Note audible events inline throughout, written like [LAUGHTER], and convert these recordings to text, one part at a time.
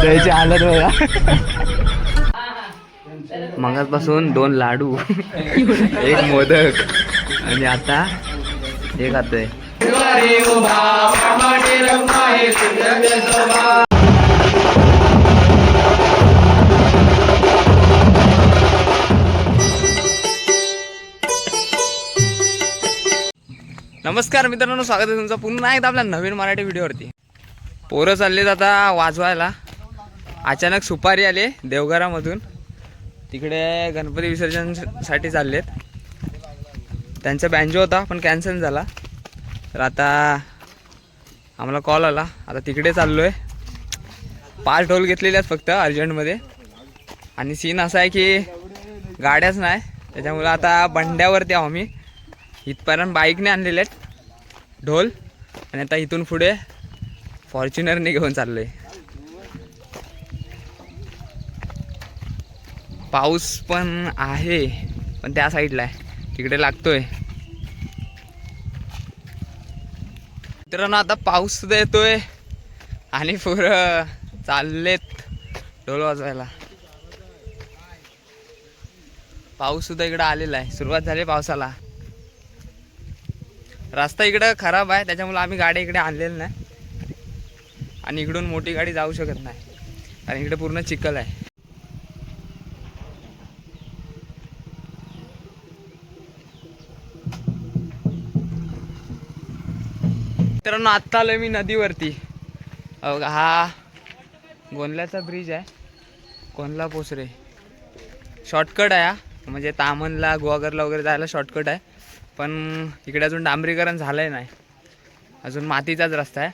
द्यायची हालत बघा [LAUGHS] मगापासून दोन लाडू. एक मोदक. आणि आता हे खातोय. नमस्कार मित्रांनो स्वागत आहे तुमचं पुन्हा एकदा आपल्या नवीन मराठी व्हिडिओवरती पोरं चाललेत आता वाजवायला. अचानक सुपारी आले देवघरामधून. तिकडे गणपती विसर्जनसाठी चाललेत. त्यांचा बँजो होता पण कॅन्सल झाला. तर आता आम्हाला कॉल आला. आता तिकडे चाललो आहे पाच ढोल घेतलेले आहेत फक्त अर्जंटमध्ये. आणि सीन असा आहे की गाड्याच नाही. त्याच्यामुळं आता बंड्यावरती आहो आम्ही. इथपर्यंत बाईकने आणलेले आहेत ढोल. आणि आता इथून पुढे फॉर्च्युनरने घेऊन चाललो आहे पाऊस पण आहे पण त्या साईडला आहे. तिकडे लागतोय. मित्रांनो आता पाऊस सुद्धा येतोय आणि पुरं चाललेत ढोल वाजवायला. पाऊस सुद्धा इकडं आलेला आहे. सुरुवात झाली पावसाला. रस्ता इकडं खराब आहे त्याच्यामुळे आम्ही गाडी इकडे आणलेली नाही. आणि इकडून मोठी गाडी जाऊ शकत नाही. कारण इकडे पूर्ण चिखल आहे. मित्रांनो आत्ता आलोय मी नदीवरती. हा गोंदल्याचा ब्रिज आहे. कोणला पोसरे शॉर्टकट आहे हा. म्हणजे तामनला गुहागरला वगैरे जायला शॉर्टकट आहे. पण इकडे अजून डांबरीकरण झालं नाही. अजून मातीचाच रस्ता आहे.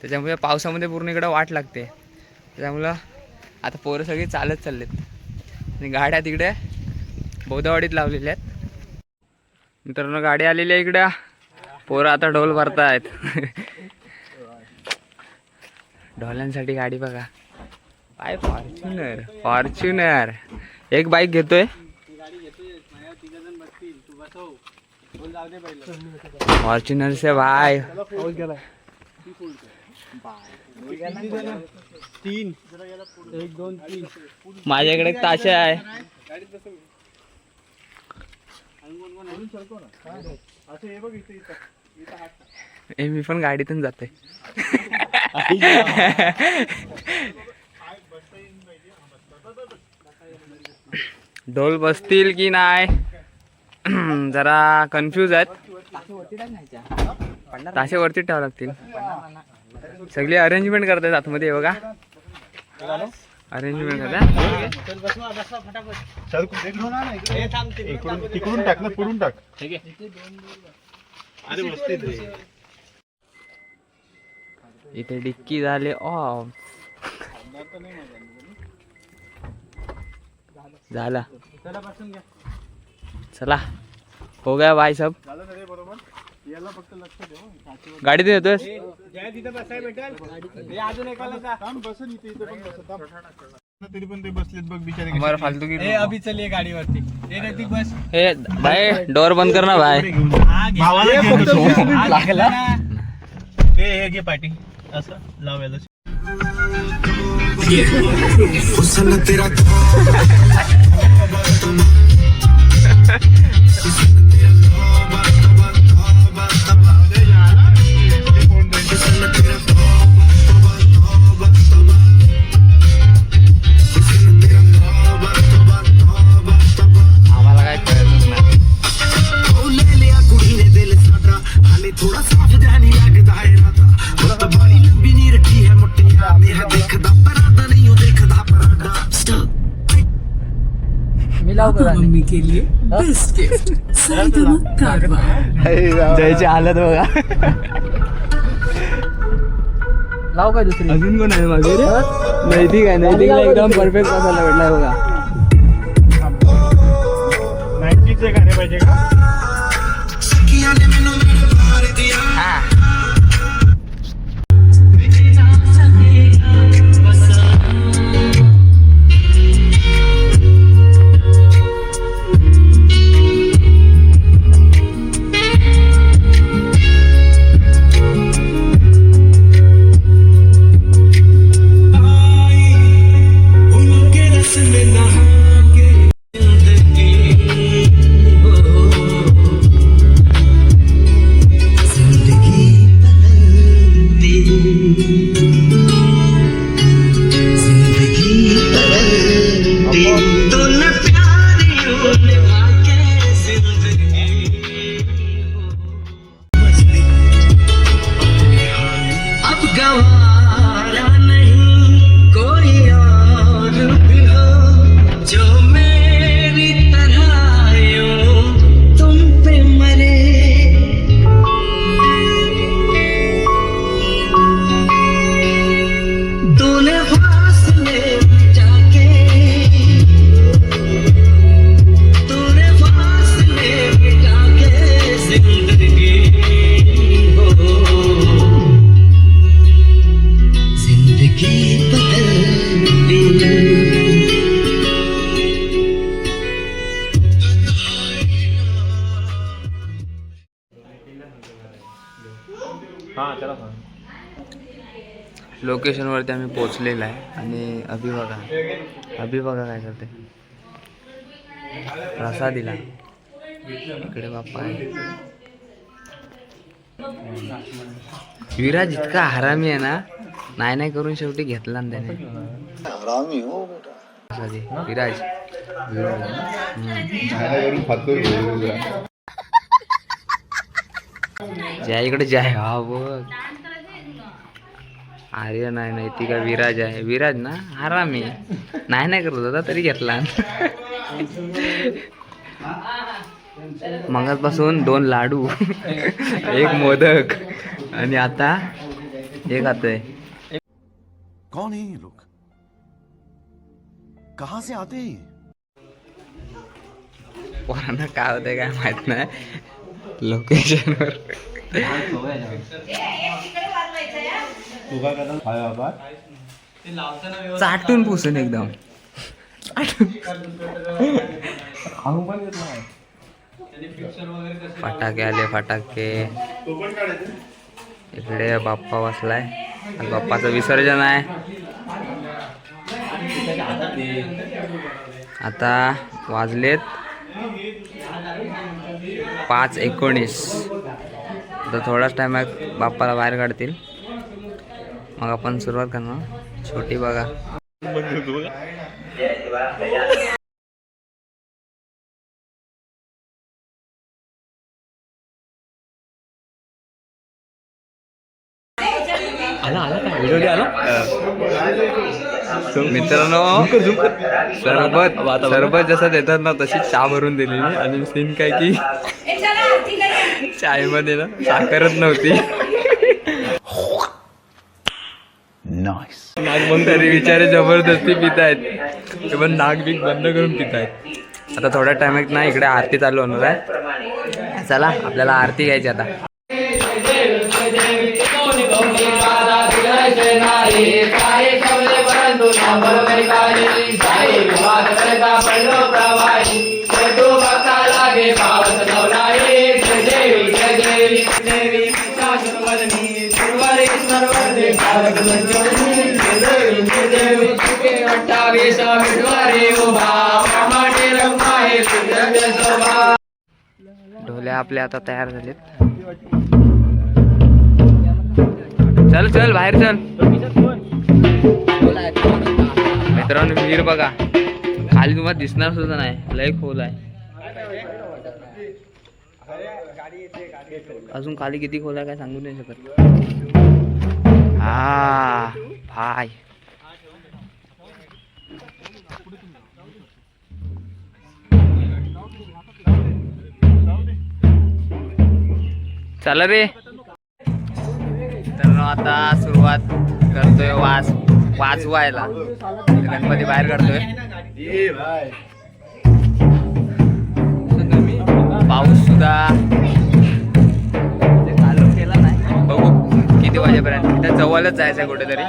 त्याच्यामुळे पावसामध्ये पूर्ण इकडं वाट लागते. त्याच्यामुळं आता पोरं सगळी चालत चाललेत. आणि गाड्या तिकडे बौद्धवाडीत लावलेल्या आहेत. मित्रांनो गाडी आलेली आहे इकडं. पोरं आता ढोल भरतायत ढोलांसाठी गाडी बघा. काय फॉर्च्युनर फॉर्च्युनर. एक बाईक घेतोय. फॉर्च्युनर से तीन. एक दोन तीन. माझ्याकडे ताशे आहे. ए मी पण गाडीतून जाते. ढोल बसतील की नाही? जरा कन्फ्यूज आहेत. ताशे वरती ठेवावं लागतील. सगळी अरेंजमेंट करतात आतमध्ये बघा. अरेंजमेंट करतात तिकडून टाक ना पुढून टाक अरे इथे डिक्की झाले ऑफ झाला. चला. हो गया भाई सब. बरोबर याला फक्त लक्ष ठेव गाडीत येतोय जय तिथे बसाय भेटेल अजून एकाला थांब बसन इथे इथे पण बस थांब. तरी पण ते बसलेत बघ बिचारे कसे. हमारा फालतू की ए अभी चलिए गाडीवरती. ए नैतिक बस. हे भाई डोर बंद कर ना भाई. भावाला घेऊन लागला? ते हे घे पाठी असं लावायला मम्मी के लिए बेस्ट गिफ्ट साईगमा कारवा जायची हालत बघा. लाव काय दुसरी? अजून कोण आहे माझे नैतिक आहे नैतिकला एकदम परफेक्ट बसायला भेटलाय बघा. नाईन्टीचे गाणे पाहिजे का? लोकेशनवरती आम्ही पोचलेलो आहे. आणि अभि बघा. अभि बघा काय करते. प्रसादीला इकडे बाप्पा आहे. विराज इतका हरामी आहे ना. नाही नाही करून शेवटी घेतला ना त्याने. प्रसादी विराज जय इकडे जय. हा बघ. आर्य नाही नाही ती काय विराज आहे. विराज ना? आरामी नाही नाही करत होता तरी घेतला. मगापासून दोन लाडू. एक मोदक. आणि आता एक खातोय कौन है ये लोग? कहां से आते हैं ये? पोरांना काय होतंय काय माहीत नाही. लोकेशनवर [LAUGHS] [LAUGHS] चाटून पुसून एकदम. फटाके आले फटाके. इकडे बाप्पा बसलाय. आणि बाप्पाचं विसर्जन आहे. आता वाजलेत पाच एकोणीस. तर थोडाच टायमात बाप्पाला बाहेर काढतील. मग आपण सुरुवात करणार. छोटी बघा. मित्रांनो सरबत सरबत जसं देतात ना तशी चहा भरून दिलेली. आणि सीन काय की चायमध्ये ना साखरच नव्हती. तरी विचारे जबरदस्ती पितायत. ते पण नाक बीक बंद करून पितायत. आता थोड्या टायमात ना इकडे आरती चालू होणार आहे. चला आपल्याला आरती घ्यायची आता. ढोले आपले आता तयार झालेत. चल चल बाहेर चल. मित्रांनो विहीर बघा. खाली तुम्हाला दिसणार सुद्धा नाही. लय खोल आहे. अजून खाली किती खोल आहे काय सांगू नाही शकत. हा भाय चला रे. तर आता सुरुवात करतोय वाज वाजवायला. गणपती बाहेर करतोय पाऊस सुद्धा किती वाजेपर्यंत? त्या जवळच जायचं आहे कुठेतरी.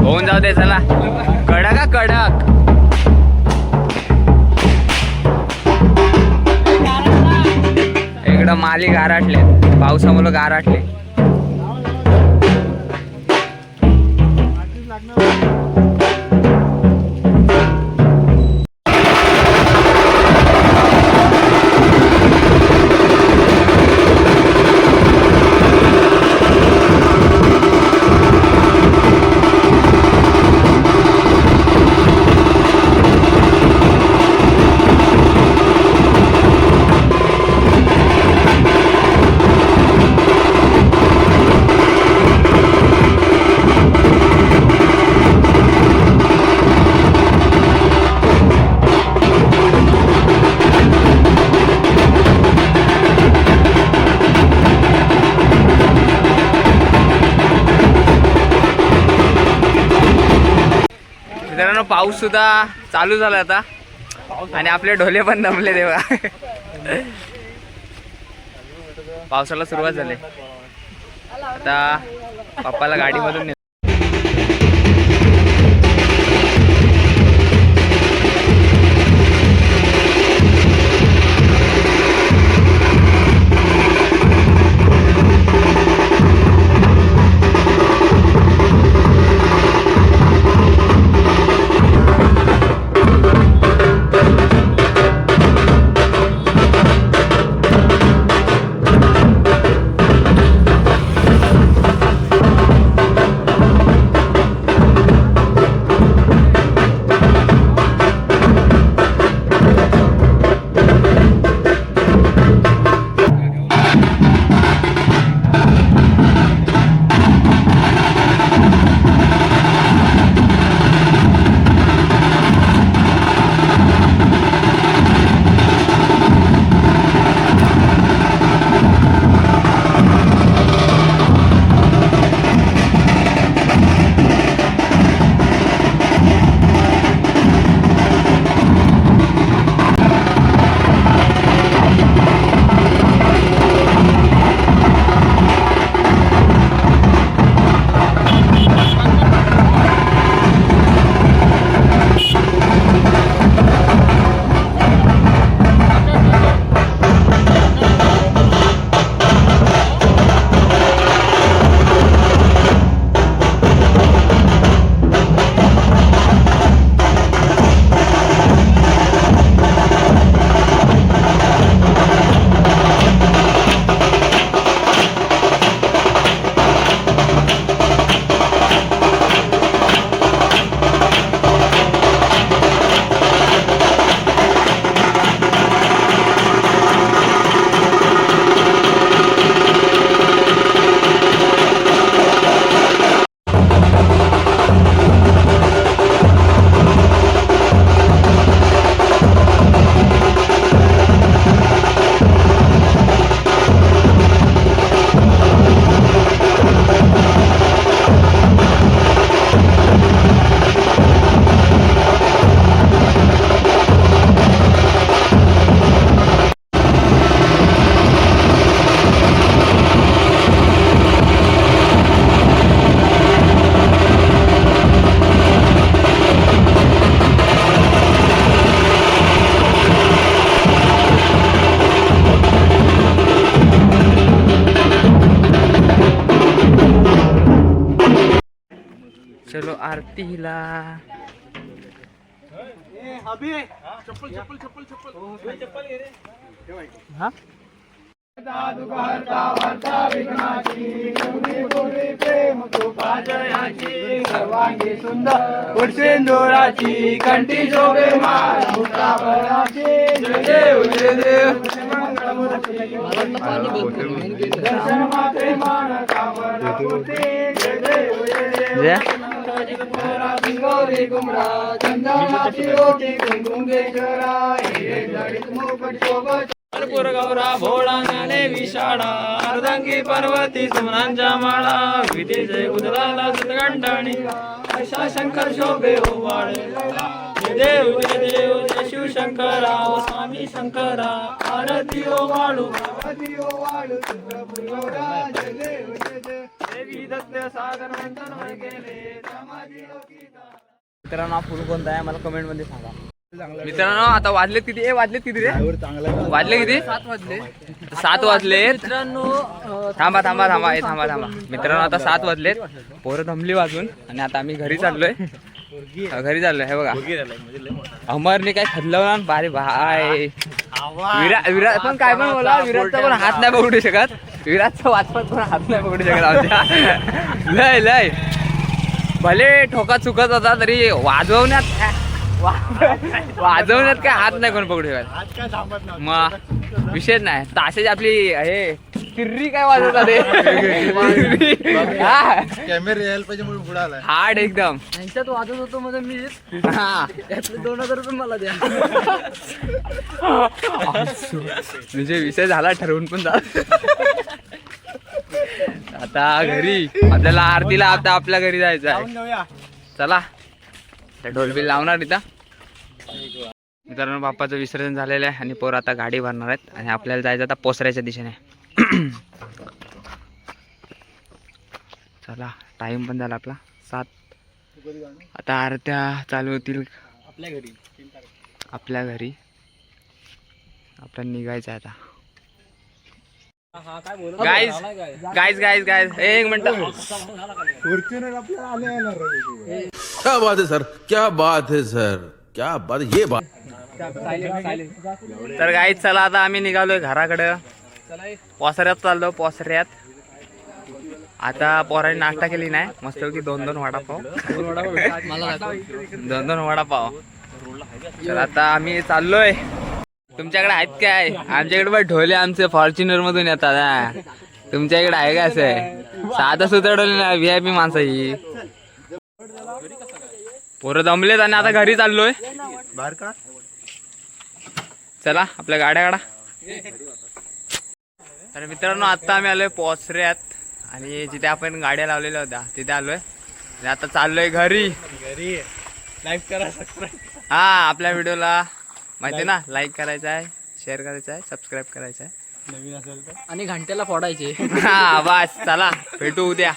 होऊन जाऊ दे चला. कडक हा कडक. इकडं माली गाराटले पावसामुळे गाराटले. मित्रांनो पाऊस सुद्धा चालू झाला आता. आणि आपले ढोले पण दमले तेव्हा. पावसाला सुरुवात झाली. आता पप्पाला गाडीमधून ने- आरतीला हा? सिंदुराची कंठी शोभे जय गौरा भोळा ज्ञाने विशाळा अर्धांगी पार्वती सुमनांच्या माळा विधीचे उदराला सतगंडाणी. अशा शंकर शोभे ओवाळ. जय देव जय देव जय शिव शंकरा स्वामी शंकरा आरती ओ वाळू मित्रांनो हा फुल कोणता आहे? मला कमेंटमध्ये सांगा मित्रांनो आता वाजलेत किती? ए वाजलेत किती रे? वाजले किती? सात वाजले. सात वाजलेत थांबा थांबा थांबा. ए थांबा थांबा. मित्रांनो आता सात वाजलेत. पोरं थंबली वाजून. आणि आता आम्ही घरी चाललोय. घरी चाललोय हे बघा. अमरने काय खदलवलं ना? बारे भाय विराट विराट पण काय पण बोला विराटचा पण हात नाही पकडू शकत. विराटचा वाचपात पण हात नाही पकडू शकत आमच्या. [LAUGHS] लय लय. भले ठोका चुकत होता तरी वाजवण्यात वाजवण्यात काय हात नाही कोण पकडू शकत. मग विषयच नाही. ताशेच आपली हे तिर्री काय वाजवतात हे? हा, कॅमेरा यायला पाहिजे म्हणून आलाय. हार्ड एकदम. त्यांच्यात वाजत होतो म्हणजे मी. हा. त्यातले दोन हजार रुपये मला द्या. म्हणजे विषय झाला ठरवून पण जा. आता घरी आपल्याला आरतीला आता आपल्या घरी जायचं आहे चला. त्या ढोलबिल लावणार इथं. मित्रांनो बाप्पाचं विसर्जन झालेलं आहे आणि पोरं आता गाडी भरणार आहेत आणि आपल्याला जायचं आता पोसऱ्याच्या दिशेने. [CLEARS THROAT] चला टाइम पण झाला आपला. सात. आता आरत्या चालू होतील. आपल्या घरी. आपल्या घरी. आपल्याला निघायचं आहे आता. गाईज गाईज गाईज गाईज एक मिनिट. फॉर्च्युनर आपल्याला आले येणार क्या बात है सर क्या बात है सर क्या बात ये बात. तर गाईत चला आता आम्ही निघालोय घराकडं. पोसऱ्यात चाललो पोसऱ्यात. आता पोराने नाश्ता केली नाही. मस्त की दोन दोन वडापाव. दोन दोन वडापाव. तर आता आम्ही चाललोय. तुमच्याकडे आहेत काय? आमच्याकडे पण ढोले आमचे फॉर्च्युनर मधून येतात तुमच्या इकडे आहे का असं? साधं सुद्धा ढोले ना व्ही आय पी माणसं ही. पोरं दमलेत आणि आता घरी चाललोय. बाहेर का चला आपल्या गाड्या काढा. तर मित्रांनो आता आम्ही आलोय पोचऱ्यात. आणि जिथे आपण गाड्या लावलेल्या होत्या तिथे आलोय. आणि आता चाललोय घरी. घरी लाईक करा सबस्क्राईब हा आपल्या व्हिडिओला. माहिती ना लाईक करायचं आहे शेअर करायचं आहे सबस्क्राईब करायचं आहे. नवीन असेल तर. आणि घंट्याला फोडायचे. हा बस चला भेटू उद्या.